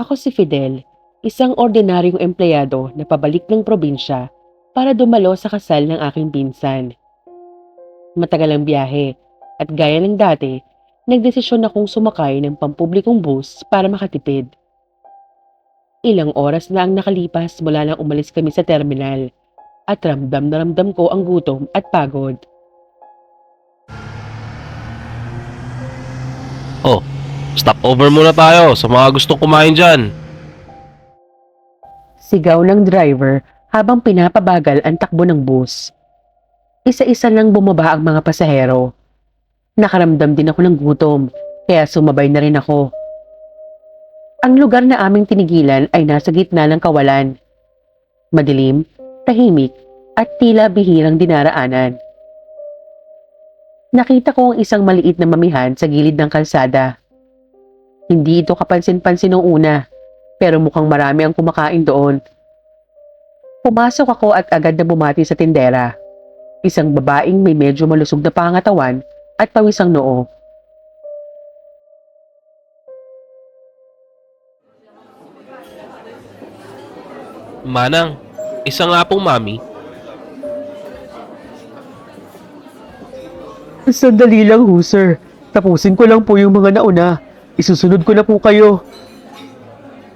Ako si Fidel, isang ordinaryong empleyado na pabalik ng probinsya para dumalo sa kasal ng aking pinsan. Matagal ang biyahe at gaya ng dati, nagdesisyon akong sumakay ng pampublikong bus para makatipid. Ilang oras na ang nakalipas mula nang umalis kami sa terminal at ramdam na ramdam ko ang gutom at pagod. Oh, stop over muna tayo sa mga gustong kumain dyan. Sigaw ng driver habang pinapabagal ang takbo ng bus. Isa-isa lang bumaba ang mga pasahero. Nakaramdam din ako ng gutom, kaya sumabay na rin ako. Ang lugar na aming tinigilan ay nasa gitna ng kawalan. Madilim, tahimik, at tila bihirang dinaraanan. Nakita ko ang isang maliit na mamihan sa gilid ng kalsada. Hindi ito kapansin-pansin noong una, pero mukhang marami ang kumakain doon. Pumasok ako at agad na bumati sa tindera. Isang babaeng may medyo malusog na pangatawan at pawisang noo. Manang, isa nga pong mami. Sandali lang ho, sir. Tapusin ko lang po yung mga nauna. Isusunod ko na po kayo.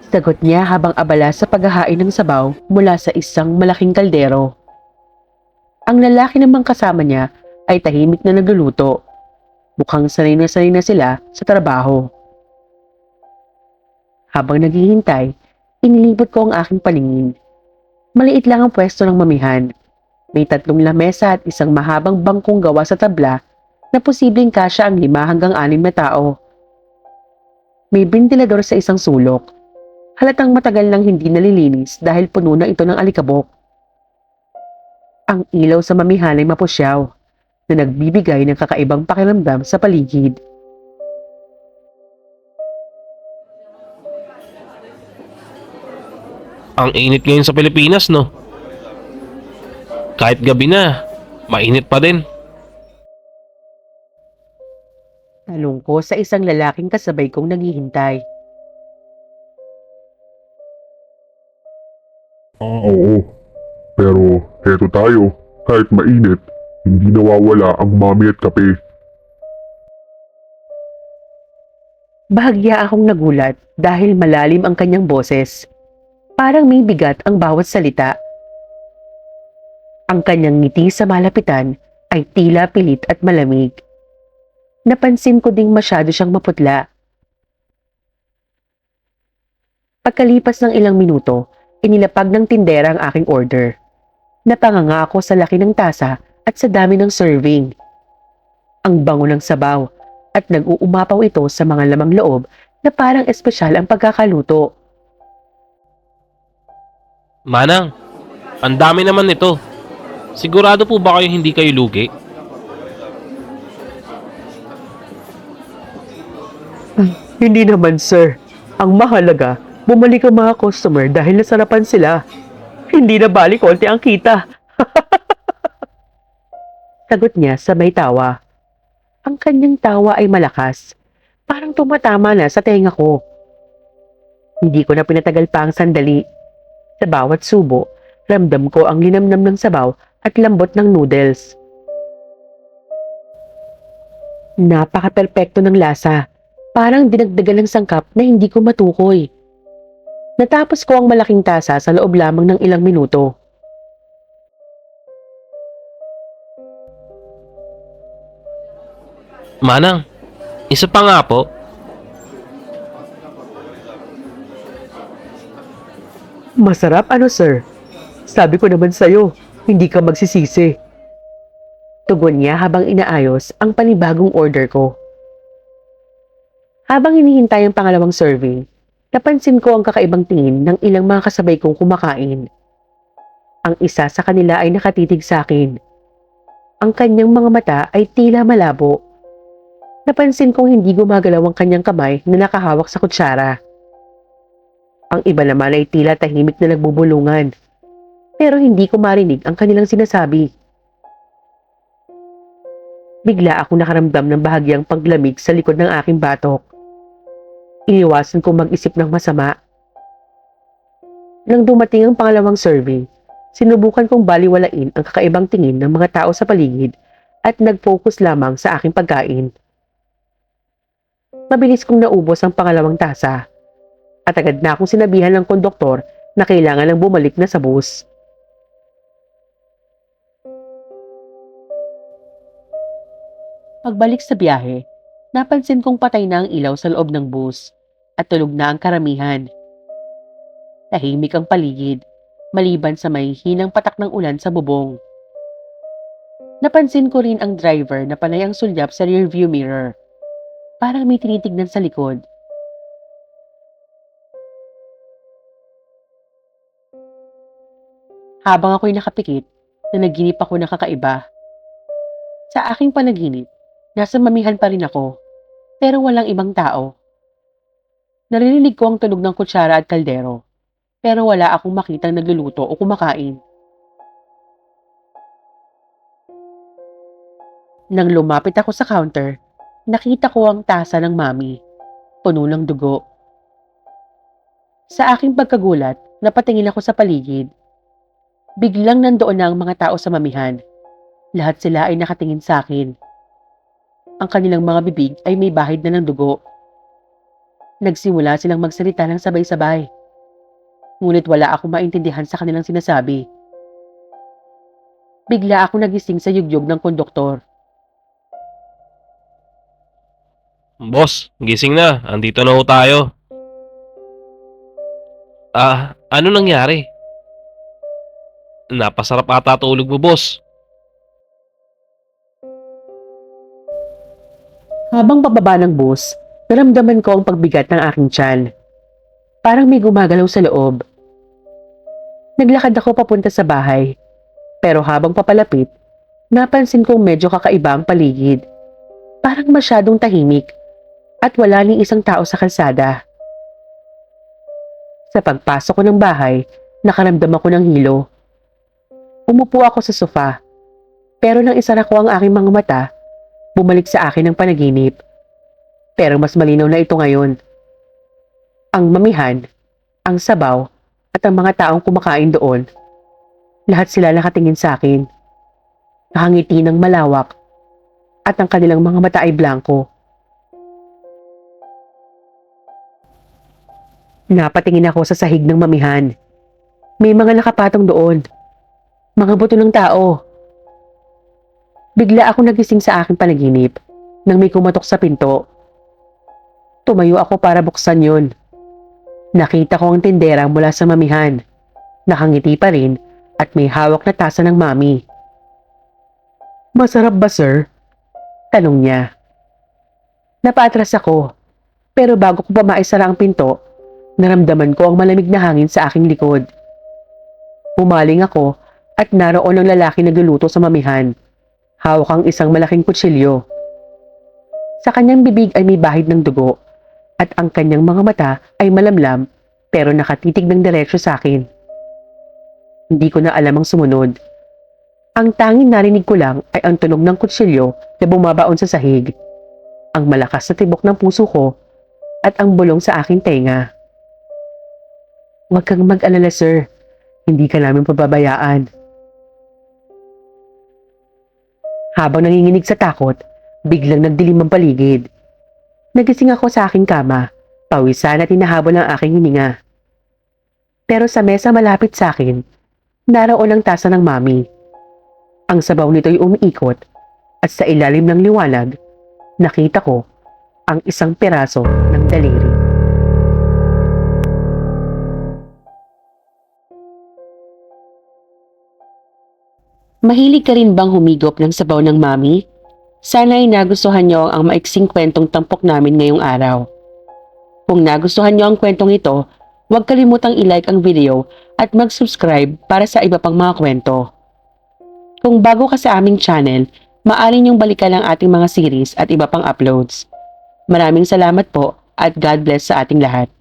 Sagot niya habang abala sa paghahain ng sabaw mula sa isang malaking kaldero. Ang lalaki namang kasama niya ay tahimik na nagluluto. Mukhang sanay na sanay na sila sa trabaho. Habang naghihintay, inilibot ko ang aking paningin. Maliit lang ang pwesto ng mamihan. May tatlong lamesa at isang mahabang bangkong gawa sa tabla na posibleng kasya ang lima hanggang anim na tao. May ventilador sa isang sulok. Halatang matagal nang hindi nalilinis dahil puno na ito ng alikabok. Ang ilaw sa mamihan ay mapusyaw na nagbibigay ng kakaibang pakiramdam sa paligid. Ang init ngayon sa Pilipinas, no? Kahit gabi na, mainit pa din. Talong ko sa isang lalaking kasabay kong naghihintay. Ah, oo. Pero heto tayo, kahit mainit, hindi nawawala ang mami at kape. Bahagya akong nagulat dahil malalim ang kanyang boses. Parang may bigat ang bawat salita. Ang kanyang ngiti sa malapitan ay tila pilit at malamig. Napansin ko ding masyado siyang maputla. Pagkalipas ng ilang minuto, inilapag ng tindera ang aking order. Napanganga ako sa laki ng tasa at sa dami ng serving. Ang bango ng sabaw at nag-uumapaw ito sa mga lamang loob na parang espesyal ang pagkakaluto. Manang, ang dami naman nito. Sigurado po ba kayo hindi kayo lugi? Hindi naman sir. Ang mahalaga, bumalik ang mga customer dahil nasarapan sila. Hindi na bali konti ang kita. Sagot niya sa may tawa. Ang kanyang tawa ay malakas. Parang tumatama na sa tenga ko. Hindi ko na pinatagal pa ang sandali. Sa bawat subo, ramdam ko ang linamnam ng sabaw at lambot ng noodles. Napaka-perpekto ng lasa. Parang dinagdagan ng sangkap na hindi ko matukoy. Natapos ko ang malaking tasa sa loob lamang ng ilang minuto. Manang, isa pa nga po. Masarap ano sir? Sabi ko naman sa'yo, hindi ka magsisisi. Tugon niya habang inaayos ang panibagong order ko. Habang hinihintay ang pangalawang serving, napansin ko ang kakaibang tingin ng ilang mga kasabay kong kumakain. Ang isa sa kanila ay nakatitig sa akin. Ang kanyang mga mata ay tila malabo. Napansin kong hindi gumagalaw ang kanyang kamay na nakahawak sa kutsara. Ang iba naman ay tila tahimik na nagbubulungan. Pero hindi ko marinig ang kanilang sinasabi. Bigla ako nakaramdam ng bahagyang paglamig sa likod ng aking batok. Iniwasan ko mag-isip ng masama Nang dumating ang pangalawang survey, sinubukan kong baliwalain ang kakaibang tingin ng mga tao sa paligid at nag-focus lamang sa aking pagkain. Mabilis kong naubos ang pangalawang tasa at agad na akong sinabihan ng konduktor na kailangan ng bumalik na sa bus. Pagbalik sa biyahe, napansin kong patay na ang ilaw sa loob ng bus at tulog na ang karamihan. Tahimik ang paligid, maliban sa may hinang patak ng ulan sa bubong. Napansin ko rin ang driver na panay ang sulyap sa rearview mirror. Parang may tinitignan sa likod. Habang ako'y nakapikit, nanaginip ako ng kakaiba. Sa aking panaginip, nasa mamihan pa rin ako, pero walang ibang tao. Naririnig ko ang tunog ng kutsara at kaldero, pero wala akong makitang nagluluto o kumakain. Nang lumapit ako sa counter, nakita ko ang tasa ng mami, puno ng dugo. Sa aking pagkagulat, napatingin ako sa paligid. Biglang nandoon na ang mga tao sa mamihan. Lahat sila ay nakatingin sa akin. Ang kanilang mga bibig ay may bahid na ng dugo. Nagsimula silang magsalita ng sabay-sabay. Ngunit wala akong maintindihan sa kanilang sinasabi. Bigla ako nagising sa yugyog ng konduktor. Boss, gising na. Andito na ho tayo. Ah, ano nangyari? Napasarap ata tulog mo, boss. Habang pababa ng bus, naramdaman ko ang pagbigat ng aking tiyan. Parang may gumagalaw sa loob. Naglakad ako papunta sa bahay. Pero habang papalapit, napansin kong medyo kakaiba ang paligid. Parang masyadong tahimik at wala ni isang tao sa kalsada. Sa pagpasok ko ng bahay, nakaramdam ako ng hilo. Umupo ako sa sofa, pero nang isara ko ang aking mga mata, bumalik sa akin ang panaginip. Pero mas malinaw na ito ngayon. Ang mamihan, ang sabaw, at ang mga taong kumakain doon. Lahat sila nakatingin sa akin. Nakangiti ng malawak at ang kanilang mga mata ay blanco. Napatingin ako sa sahig ng mamihan. May mga nakapatong doon. Mga buto ng tao. Bigla ako nagising sa aking panaginip nang may kumatok sa pinto. Tumayo ako para buksan yon. Nakita ko ang tindera mula sa mamihan. Nakangiti pa rin at may hawak na tasa ng mami. Masarap ba sir? Tanong niya. Napaatras ako, pero bago ko pa maisara ang pinto, naramdaman ko ang malamig na hangin sa aking likod. Pumaling ako at naroon ang lalaki nagluluto sa mamihan. Hawak ang isang malaking kutsilyo. Sa kanyang bibig ay may bahid ng dugo at ang kanyang mga mata ay malamlam pero nakatitig ng diretsyo sa akin. Hindi ko na alam ang sumunod. Ang tanging narinig ko lang ay ang tunog ng kutsilyo na bumabaon sa sahig, ang malakas na tibok ng puso ko at ang bulong sa aking tenga. Huwag kang mag-alala sir, hindi ka namin pababayaan. Habang nanginginig sa takot, biglang nagdilim ang paligid. Nagising ako sa aking kama, pawisan at hinahabol ang aking hininga. Pero sa mesa malapit sa akin, naroon ang tasa ng mami. Ang sabaw nito'y umiikot at sa ilalim ng liwanag, nakita ko ang isang piraso ng daliri. Mahilig ka rin bang humigop ng sabaw ng mami? Sana ay nagustuhan niyo ang maiksing kwentong tampok namin ngayong araw. Kung nagustuhan niyo ang kwentong ito, huwag kalimutang i-like ang video at mag-subscribe para sa iba pang mga kwento. Kung bago ka sa aming channel, maaari niyong balikan ang ating mga series at iba pang uploads. Maraming salamat po at God bless sa ating lahat.